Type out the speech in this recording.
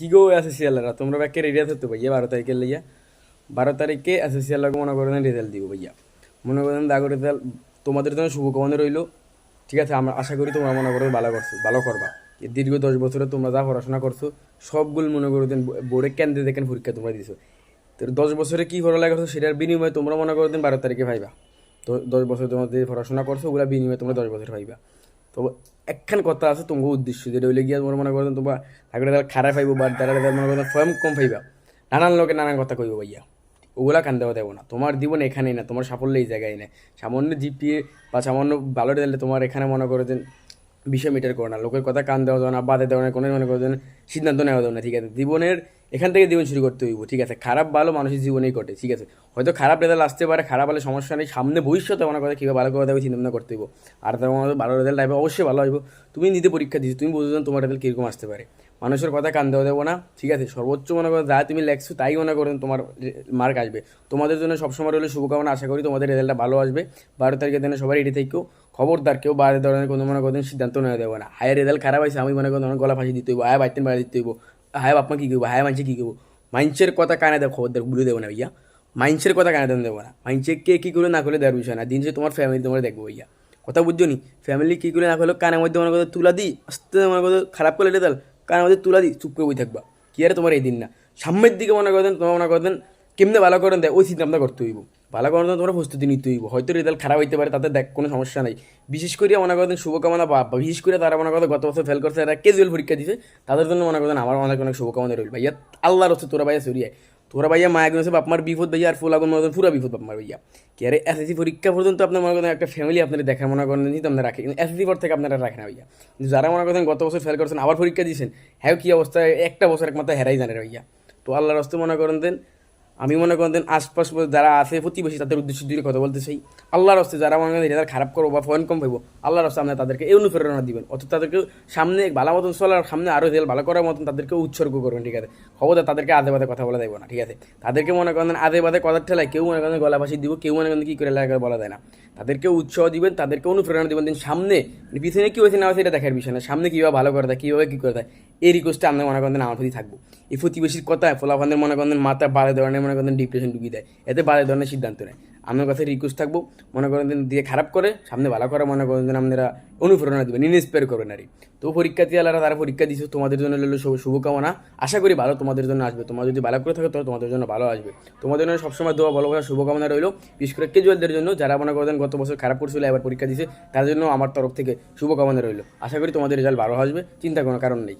কি গো এসএসসিএলরা তোমরা ব্যাকে রেডি আছো তো ভাইয়া? বারো তারিখের লাইয়া বারো তারিখে এসএসসিএল মনে করেন রেজাল্ট দিব ভাইয়া। মনে করেন দাগো রেজাল্ট তোমাদের জন্য শুভকামনা রইল। ঠিক আছে, আমরা আশা করি তোমরা মনে করো ভালো করছ, ভালো করবা। দীর্ঘ দশ বছরে তোমরা যা পড়াশোনা করছ, সবগুলো মনে করো দেন বোর্ডে কেন্দ্রে দেখেন পরীক্ষা তোমরা দিছো। তো দশ বছরে কী পড়ালেখা করছ সেটার বিনিময়ে তোমরা মনে করো দেন বারো তারিখে ভাইবা। তো দশ বছর তোমাদের পড়াশোনা করছ, ওগুলা বিনিময়ে তোমরা দশ বছর পাইবা তো একখান কথা আছে তোমার উদ্দেশ্য যেটা হইলে গিয়া তোমার মনে করেন তোমার থাকলে তারা খারাপ পাইবো বা তারা মনে করেন ফর্ম কম পাইবা। নানান লোকে নানান কথা কইব ভাইয়া। ওগুলা কান দেওয়া দেবো না। তোমার জীবন এখানেই না, তোমার সাফল্য এই জায়গায় না। সামান্য জিপিএ বা সামান্য ভালো দিলে তোমার এখানে মনে করো বিষয় মিটার করো না। লোকের কথা কান দেওয়া যাবে না বাদে দেওয়া না, কোনো মনে করো সিদ্ধান্ত নেওয়া যাবে না, ঠিক আছে? জীবনের এখান থেকে জীবন শুরু করতে হইব, ঠিক আছে? খারাপ, ভালো মানুষের জীবনেই ঘটে, ঠিক আছে? হয়তো খারাপ রেজাল্ট আসতে পারে, খারাপ হলে সমস্যা নেই, সামনে ভবিষ্যতে মনে কথা কীভাবে ভালো করে দেবে চিন্তা করতে হইব। আর তোমার ভালো রেজাল্ট আসবে অবশ্যই ভালো আসবে তুমি নিজে পরীক্ষা দিচ্ছি তুমি বুঝছ তোমার রেজাল্ট কীরকম আসতে পারে। মানুষের কথা কান দেওয়া দেবো না, ঠিক আছে? সর্বোচ্চ মনে করো যা তুমি লেখছো তাই মনে করেন তোমার মার্ক আসবে। তোমাদের জন্য সবসময় রইলে শুভকামনা, আশা করি তোমাদের রেজাল্টটা ভালো আসবে। বারো তারিখের দিনে সবাই রেডি থেকেও খবরদার কেউ বাইরে ধরনের কোনো মনে করেন সিদ্ধান্ত নেওয়া দেবো না। হায়ের রেজাল্ট খারাপ হয়েছে, আমি মনে করেন গলা ফাঁসি দিতে হইব, হায়, বাইতেন বাইরে দিতে হইব। হায় বাপমা কী করব হায় মানুষে কী করব মাইন্সের কথা কানে দেখো খবরদার ভুলে দেবো না ভাইয়া মাইন্সের কথা কানে দেবো না মাইন্সে কে কী করে না করলে দেওয়ার বিষয় না দিন সে তোমার ফ্যামিলি তোমার দেখব ভাইয়া কথা বুঝছ নি ফ্যামিলি কী করে না করলে কানের মধ্যে মনে করো তুলা দিই আস্তে মনে করো খারাপ করলে রেজাল্ট কানের মধ্যে তুলা দিই চুপ করে বই থাকবা কি আর তোমার এই দিন না সামনের দিকে মনে করেন তোমার মনে করেন কেমনে ভালো করেন দেয় ওই চিন্তা ভাবনা করতে হইব। ভালো করার জন্য তোমার প্রস্তুতি নিতে হইব। হয়তো রেজাল্ট খারাপ হইতে পারে, তাতে দেখ, কোনো সমস্যা নাই। বিশেষ করে মনে করেন শুভকামনা বা বিশেষ করে তারা মনে করেন গত বছর ফেল করছে তারা কেজুয়াল পরীক্ষা দিছে। তাদের জন্য মনে করেন আমার অনেক অনেক শুভকামনা রইল। ভাইয়া, আল্লাহর হচ্ছে তোরা ভাইয়া সরিয়ে তোরা ভাইয়া মায়া গুলো বাপমার বিপদ ভাইয়া, আর ফুল আগুন মনে করেন পুরা বিপদ বাপমার ভাইয়া। কি আরে এসএসসি পরীক্ষা পর্যন্ত আপনার মনে করেন একটা ফ্যামিলি আপনার দেখা মনে করেন নিতে আপনারা রাখে। কিন্তু এসএসসি পর থেকে আপনারা রাখেন না ভাইয়া। কিন্তু যারা মনে করেন গত বছর ফেল করছেন, আবার পরীক্ষা দিয়েছেন হ্যাঁ কী অবস্থা? একটা বছর একমাত্র হেরাই জানে ভাইয়া। তো আল্লাহর হস্তে মনে করেন দেন আমি মনে করেন আশপাশ যারা আছে, প্রতিবেশী, তাদের উদ্দেশ্য দিয়ে কথা বলতে চাই। আল্লাহর হস্তে যারা মনে করেন খারাপ করব বা ফোন কম পাইবো, আল্লাহর হস্তে আপনার তাদেরকে এই অনুপ্রেরণা দিবেন। অর্থাৎ তাদেরকে সামনে ভালো মতন চলার, সামনে আরও রেজাল্ট ভালো করার মতন তাদেরকে উৎসর্গ করবেন, ঠিক আছে? খবরদার তাদেরকে আদে বাদে কথা বলা দেবো না, ঠিক আছে? তাদেরকে মনে করেন আদে বাদে কথার ঠেলায় কেউ মনে করেন গলা ফাঁসি দিব, কেউ মনে করেন কী করে লাগা বলা যায় না। তাদেরকে উৎসাহ দিবেন, তাদেরকে অনুপ্রেরণা দিবেন দিন সামনে মানে পিছনে কী হয়েছে না হয়েছে এটা দেখার বিষয় না, সামনে কীভাবে ভালো করে দেয়, কীভাবে কী করে দেয় এই রিকোয়েস্টটা আমরা মনে করেন আমার প্রতি থাকব। এই প্রতিবেশীর কথায় ফলাফানের মনে করেন মাথা বাড়ে ধরনের মনে করেন ডিপ্রেশন ঢুকিয়ে দেয়। এতে বাড়ে ধরনের সিদ্ধান্ত নেয়। আমার কাছে রিকোয়েস্ট থাকব, মনে করেন দিয়ে খারাপ করে, সামনে ভালো করে মনে করেন আপনারা অনুপ্রেরণা দেবেন ইনস্পায়ার করবেন আর। তো পরীক্ষার্থী আলারা তারা পরীক্ষা দিচ্ছে তোমাদের জন্য শুভ শুভকামনা। আশা করি ভালো তোমাদের জন্য আসবে। তোমার যদি ভালো করে থাকে তো তোমাদের জন্য ভালো আসবে। তোমাদের জন্য সবসময় দোয়া ভালো ভালো শুভকামনা রইল। বিশেষ করে কেজুয়ালদের জন্য, যারা মনে করেন গত বছর খারাপ করছিল, এবার পরীক্ষা দিছে তার জন্য আমার তরফ থেকে শুভকামনা রইল। আশা করি তোমাদের রেজাল্ট ভালো আসবে, চিন্তা কোনো কারণ নেই।